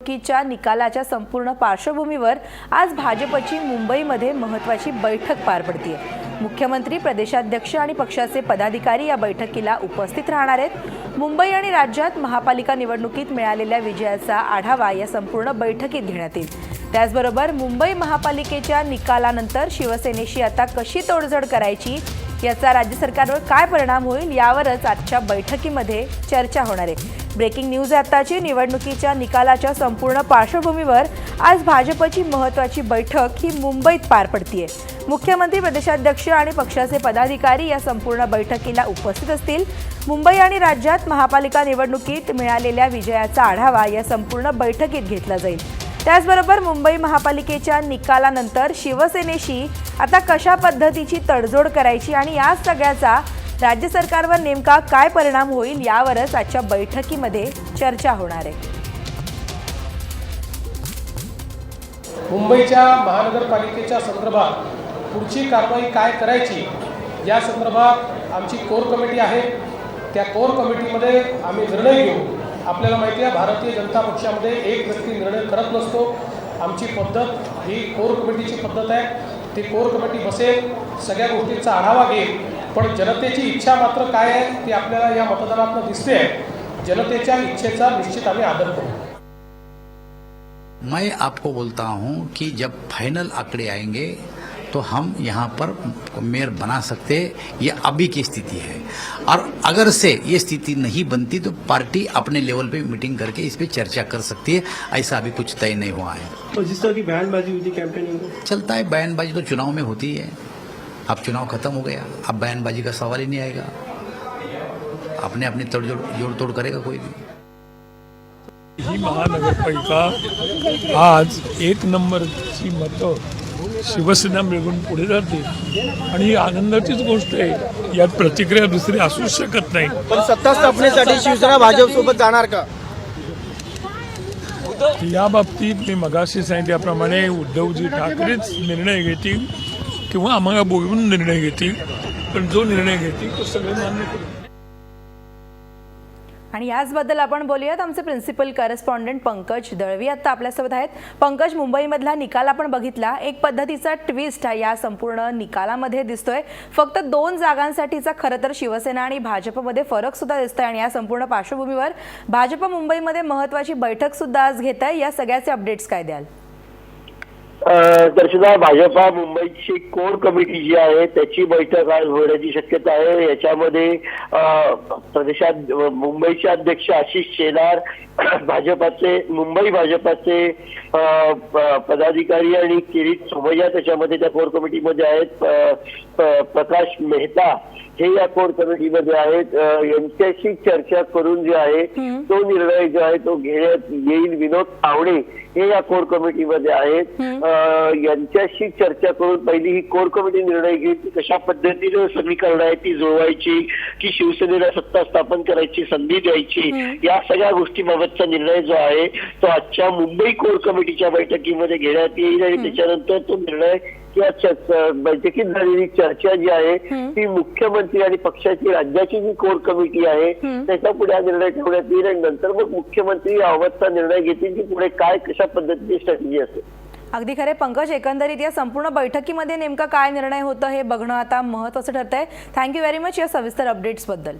निवडणुकीच्या निकालाच्या संपूर्ण पार्श्वभूमीवर आज भाजपची मुंबईमध्ये महत्वाची बैठक पार पडते मुख्यमंत्री प्रदेशाध्यक्ष आणि पक्षाचे पदाधिकारी या बैठकीला उपस्थित राहणार आहेत. मुंबई आणि राज्यात महापालिका निवडणुकीत मिळालेल्या विजयाचा आढावा या संपूर्ण बैठकीत घेण्यात येईल. त्याचबरोबर मुंबई महापालिकेच्या निकालानंतर शिवसेनेशी आता कशी तोडजोड करायची याचा राज्य सरकारवर काय परिणाम होईल यावरच आजच्या बैठकीमध्ये चर्चा होणार आहे. ब्रेकिंग न्यूज आहे आत्ताची निवडणुकीच्या निकालाच्या संपूर्ण पार्श्वभूमीवर आज भाजपची महत्वाची बैठक ही मुंबईत पार पडतीये. मुख्यमंत्री प्रदेशाध्यक्ष आणि पक्षाचे पदाधिकारी या संपूर्ण बैठकीला उपस्थित असतील. मुंबई आणि राज्यात महापालिका निवडणुकीत मिळालेल्या विजयाचा आढावा या संपूर्ण बैठकीत घेतला जाईल. त्याचबरोबर मुंबई महापालिकेच्या निकालानंतर शिवसेनेशी आता कशा पद्धतीची तडजोड करायची आणि या सगळ्याचा राज्य सरकारवर नेमका काय परिणाम होईल यावरच आजच्या बैठकीमध्ये चर्चा होणार आहे. मुंबईच्या महानगरपालिकेच्या संदर्भात पुढची कारवाई काय करायची या संदर्भात आमची कोर कमिटी आहे. त्या कोर कमिटीमध्ये आम्ही निर्णय घेऊ आपल्याला माहिती आहे भारतीय जनता पक्षामध्ये एक व्यक्ती निर्णय करत नसतो. आमची पद्धत ही कोर कमिटीची पद्धत आहे. ती कोर कमिटी बसेल सगळ्या गोष्टींचा आढावा घेईल. पण जनतेची इच्छा मात्र काय आहे ती आपल्याला या मतदानातून दिसते आहे. जनतेच्या इच्छेचा निश्चित आम्ही आदर करू. मैं आपको बोलता हूँ कि जब फाइनल आंकड़े आएँगे तो हम यहाँ पर मेयर बना सकते ये अभी की स्थिति है। और अगर से ये स्थिति नहीं बनती तो पार्टी अपने लेवल पे मीटिंग करके इस पर चर्चा कर सकती है। ऐसा अभी कुछ तय नहीं हुआ है। और जिस तरह की बयानबाजी हुई थी कैंपेनिंग चलता है बयानबाजी तो चुनाव में होती है। अब चुनाव खत्म हो गया। अब बयानबाजी का सवाल ही नहीं आएगा। अपने अपने तोड़जोड़ जोड़ तोड़ करेगा कोई भी। ही महानगरपालिका आज एक नंबरची मतं शिवसेना मिळवून पुढे जाते। आणि ही आनंदाचीच गोष्ट आहे यात प्रतिक्रिया दुसरी असूच शकत नाही. पण सत्ता स्थापनेसाठी शिवसेना भाजप सोबत जाणार का? या बाबतीत मी मगाशी सांगितल्याप्रमाणे उद्धवजी ठाकरेच निर्णय घेतील. किंवा आम्हाला बोलवून निर्णय घेतील पण जो निर्णय घेतील तो सगळे मान्य करू. आणि याचबद्दल आपण बोलूयात. आमचे प्रिन्सिपल करस्पॉन्डंट पंकज दळवी आता आपल्यासोबत आहेत. पंकज मुंबईमधला निकाल आपण बघितला. एक पद्धतीचा ट्विस्ट या संपूर्ण निकालामध्ये दिसतोय. फक्त दोन जागांसाठीचा खरं तर शिवसेना आणि भाजपमध्ये फरक सुद्धा दिसतोय आणि या संपूर्ण पार्श्वभूमीवर भाजप मुंबईमध्ये महत्वाची बैठक सुद्धा आज घेत आहे. या सगळ्याचे अपडेट्स काय द्याल? दर्शना भाजपा मुंबईची कोर कमिटी जी आहे त्याची बैठक आज होण्याची शक्यता आहे. याच्यामध्ये प्रदेशात मुंबईचे अध्यक्ष आशिष शेलार भाजपाचे मुंबई भाजपाचे पदाधिकारी आणि किरीट सोमय्या त्याच्यामध्ये त्या कोर कमिटीमध्ये आहेत. प्रकाश मेहता हे या कोर कमिटीमध्ये आहेत. यांच्याशी चर्चा करून जे आहे तो निर्णय जो आहे तो घेण्यात येईल विनोद तावडे हे या कोर कमिटीमध्ये आहेत. यांच्याशी चर्चा करून पहिली ही कोर कमिटी निर्णय घेईल की कशा पद्धतीने समीकरण आहे ती जुळवायची की शिवसेनेला सत्ता स्थापन करायची संधी द्यायची या सगळ्या गोष्टीबाबतचा निर्णय जो आहे तो आजच्या मुंबई कोर कमिटीच्या बैठकीमध्ये घेण्यात येईल आणि त्याच्यानंतर तो निर्णय किंवा बैठकीत झालेली चर्चा जी आहे ती मुख्यमंत्री आणि पक्षाची राज्याची जी कोर कमिटी आहे त्याच्या पुढे हा निर्णय ठेवण्यात येईल आणि नंतर मग मुख्यमंत्री याबाबतचा निर्णय घेतील की पुढे काय कशा पद्धतीची स्ट्रॅटेजी असेल. अगदी खरे पंकज एकंदरीत या संपूर्ण बैठकीमध्ये नेमका काय निर्णय होतं हे बघणं आता महत्वाचं आहे थँक्यू व्हेरी मच या सविस्तर अपडेट्सबद्दल